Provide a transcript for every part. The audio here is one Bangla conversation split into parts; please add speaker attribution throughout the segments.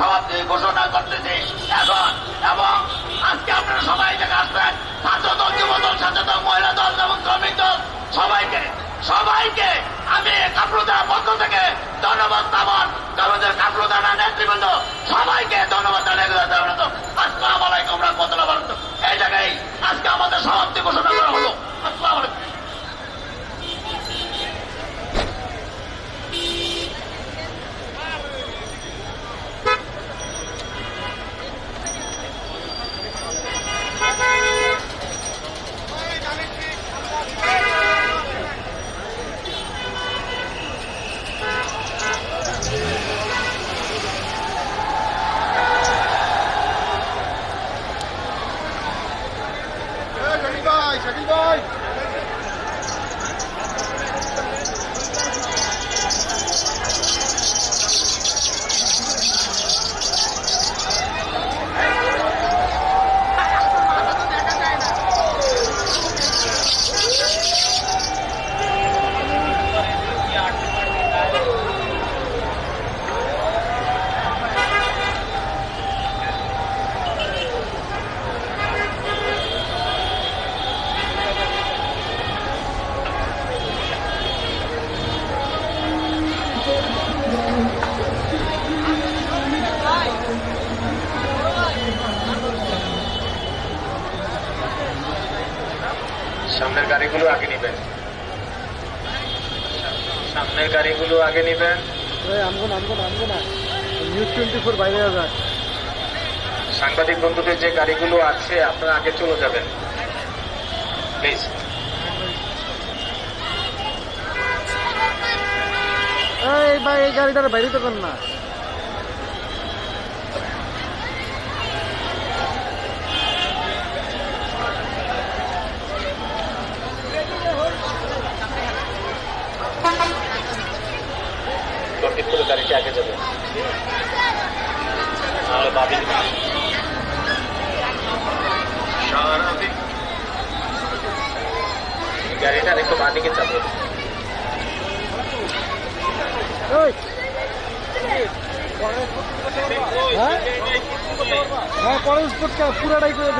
Speaker 1: ঘোষণা করতেছি। এখন, এবং আজকে আপনারা সবাই থেকে আসবেন ছাত্র দল যুব দল সচেতন মহিলা দল, এবং শ্রমিক দল, সবাইকে সবাইকে আমি কাপড়দার পক্ষ থেকে ধন্যবাদ আমার আমাদের কাপড়দানা নেতৃবৃন্দ সবাইকে ধন্যবাদ জানাই আসসালাম আলাইকুম রহমতুল্লাহ বরকাতুহ। এই জায়গায় আজকে আমাদের সমাপ্তি ঘোষণা করা হলো আসসালাম আলাইকুম
Speaker 2: শাকিল ভাই শাকিল ভাই
Speaker 3: সামনের গাড়িগুলো আগে নেবেন। সামনের গাড়িগুলো আগে নেবেন। সাংবাদিক বন্ধুদের যে গাড়িগুলো আছে আপনারা আগে চলে যাবেন। প্লিজ।
Speaker 2: এই ভাই এই গাড়িটার বাইরে তো কর না
Speaker 3: লক্ষিত করে গাড়িটি আগে যাবে নাহলে বাবিল গাড়িটা একটু
Speaker 2: পরের স্পোর্টটা পুরাটাই করে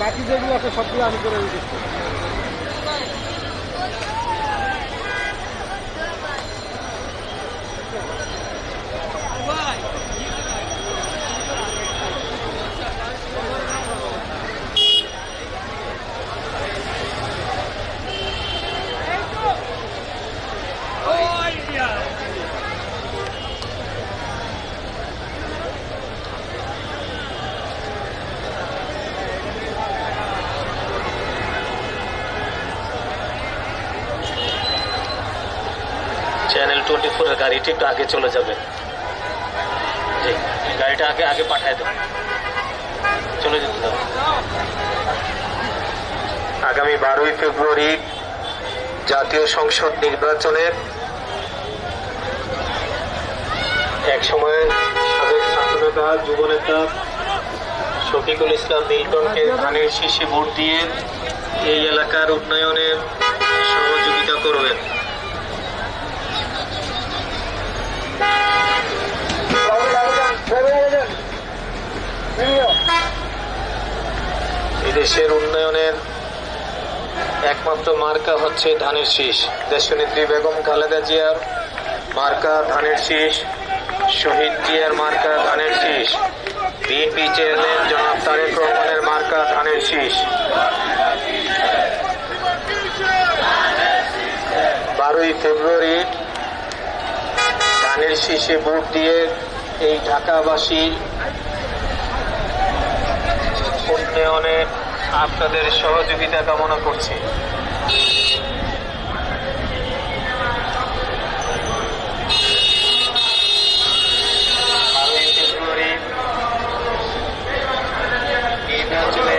Speaker 2: বাকি যেগুলো সবগুলো আমি করে দিচ্ছি।
Speaker 3: চ্যানেল টোয়েন্টি ফোরের গাড়িটি একটু আগে চলে যাবে। গাড়িটা আগে আগে পাঠায় দেবো চলে যেতে দাও। আগামী বারোই ফেব্রুয়ারি জাতীয় সংসদ নির্বাচনের এক সময় সাবেক ছাত্রনেতা, যুবনেতা শফিকুল ইসলাম নীলকণ্ঠকে ধানের শীষে ভোট দিয়ে এই এলাকার উন্নয়নে সহযোগিতা করবেন। এদেশের উন্নয়নের একমাত্র মার্কা হচ্ছে ধানের শীষ। দেশনেত্রী বেগম খালেদা জিয়ার মার্কা ধানের শীষ, শহীদ জিয়ার মার্কা ধানের শীষ বিএনপি চেয়ারম্যান জনাব তারেক রহমানের মার্কা ধানের শীষ। বারোই ফেব্রুয়ারি ধানের শীষে ভোট দিয়ে এই ঢাকাবাসীর উন্নয়নে আপনাদের সহযোগিতা কামনা করছি বারোই ফেব্রুয়ারি নির্বাচনে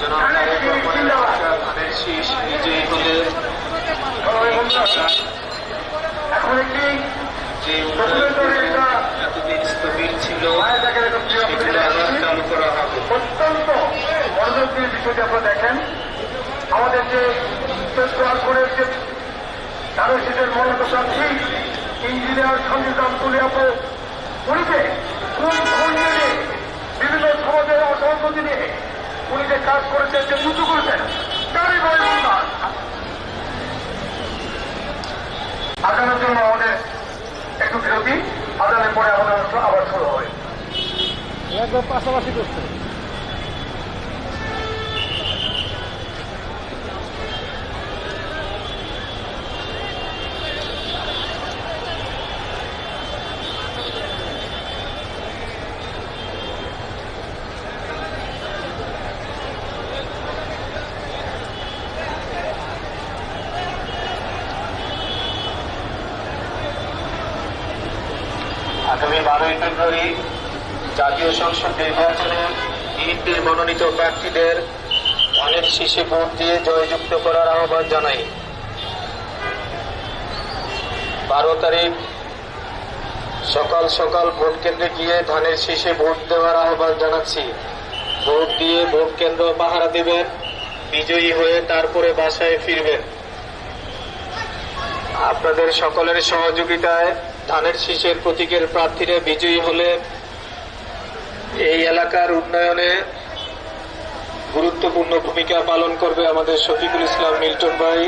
Speaker 3: জনাব তারেক রহমানের মার্কা ধানের শীষ বিজয়ী হলে যে উন্নয়ন এতদিন স্থবির ছিল সেগুলো আবার চালু করা হবে
Speaker 4: অত্যন্ত মনোযোগ আপনারা দেখেন, আমাদের যে চোদ্দ আসনের যে সেটার মূলত প্রার্থী ইঞ্জিনিয়ার সঞ্জিতাম তুলিয়াপু উনিকে কোন নিয়ে, বিভিন্ন সমাজের অসহমতি নিয়ে উনি যে কাজ করেছেন, যে উঁচু করেছেন, তারই বড় আগানোর জন্য আমাদের একটু বিরতি, আগামী পরে আমাদের আবার শুরু
Speaker 2: একদম পাশাপাশি করছে
Speaker 3: আগামী বারোই ফেব্রুয়ারি জাতীয় সংসদ নির্বাচনে বিএনপির মনোনীত প্রার্থীদের অনেক শীষে ভোট দিয়ে জয়যুক্ত করার আহ্বান জানাই। বারো তারিখ সকাল সকাল ভোট কেন্দ্রে গিয়ে ধানের শীষে ভোট দেওয়ার আহ্বান জানাচ্ছি। ভোট দিয়ে ভোট কেন্দ্র পাহারা দেবেন, বিজয়ী হয়ে তারপরে বাসায় ফিরবেন। আপনাদের সকলের সহযোগিতায় ধানের শীষের প্রতীকের প্রার্থীরা বিজয়ী হলে এই এলাকার উন্নয়নে গুরুত্বপূর্ণ ভূমিকা পালন করবে আমাদের শফিকুল ইসলাম মিল্টন ভাই,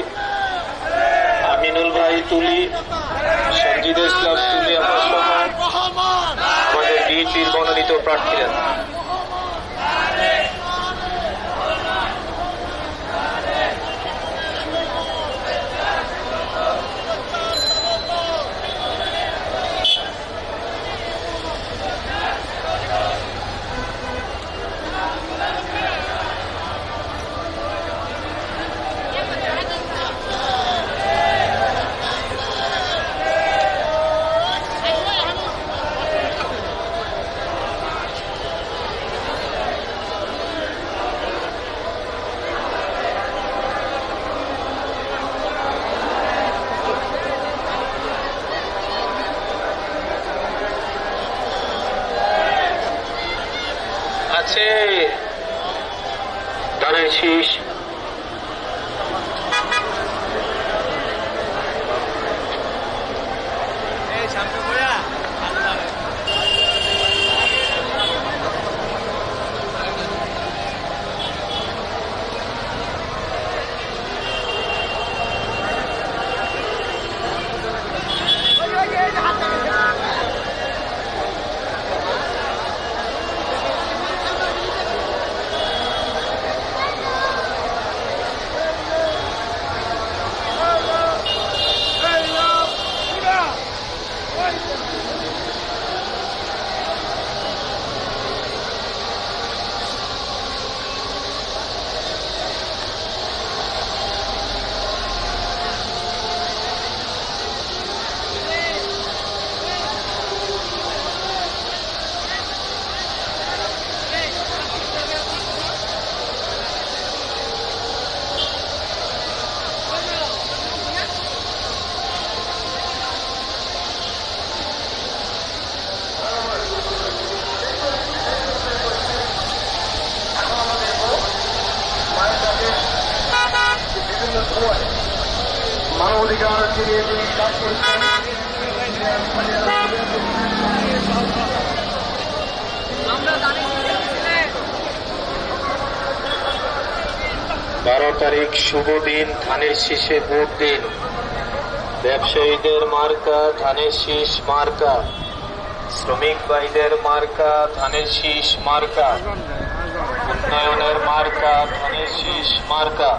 Speaker 3: আমিনুল ভাই তুলি সঞ্জিদ ইসলাম তুলি, আমার সহ আমাদের বিএনপির মনোনীত প্রার্থীরা। আছে। শীষ
Speaker 4: বিভিন্ন সময়
Speaker 3: বারো তারিখ শুভ দিন, ধানের শীষে ভোট দিন। ব্যবসায়ীদের মার্কা, ধানের শীষ মার্কা। শ্রমিক ভাইদের মার্কা, ধানের শীষ মার্কা। উন্নয়নের মার্কা, ধানের শীষ মার্কা।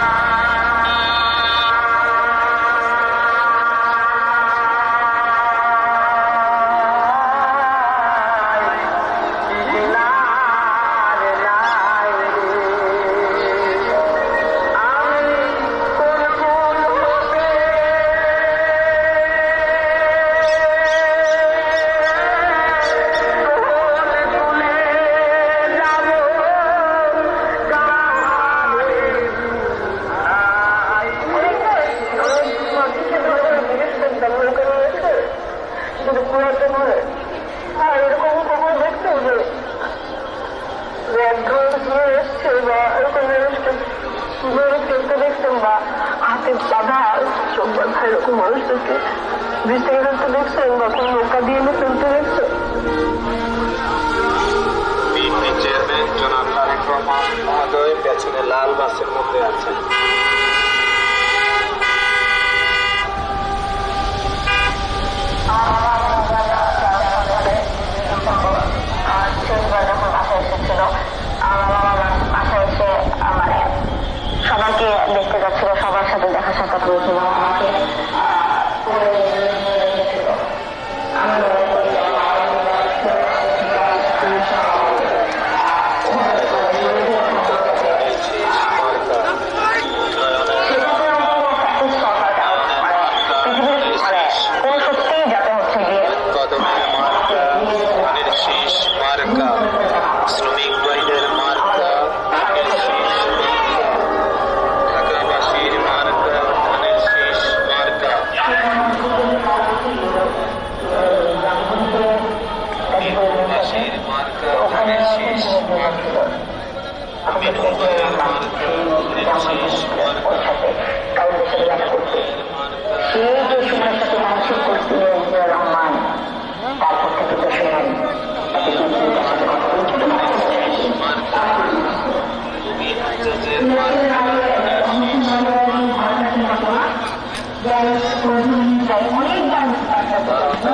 Speaker 5: ভেসে বেরোতে দেখছেন বা কোনো নৌকা দিয়ে এনে ফেলতে দেখছেন
Speaker 3: চেয়ারম্যান জনাব তারেক রহমান মহোদয় পেছনে লাল বাসের মধ্যে আছেন Thank
Speaker 5: you.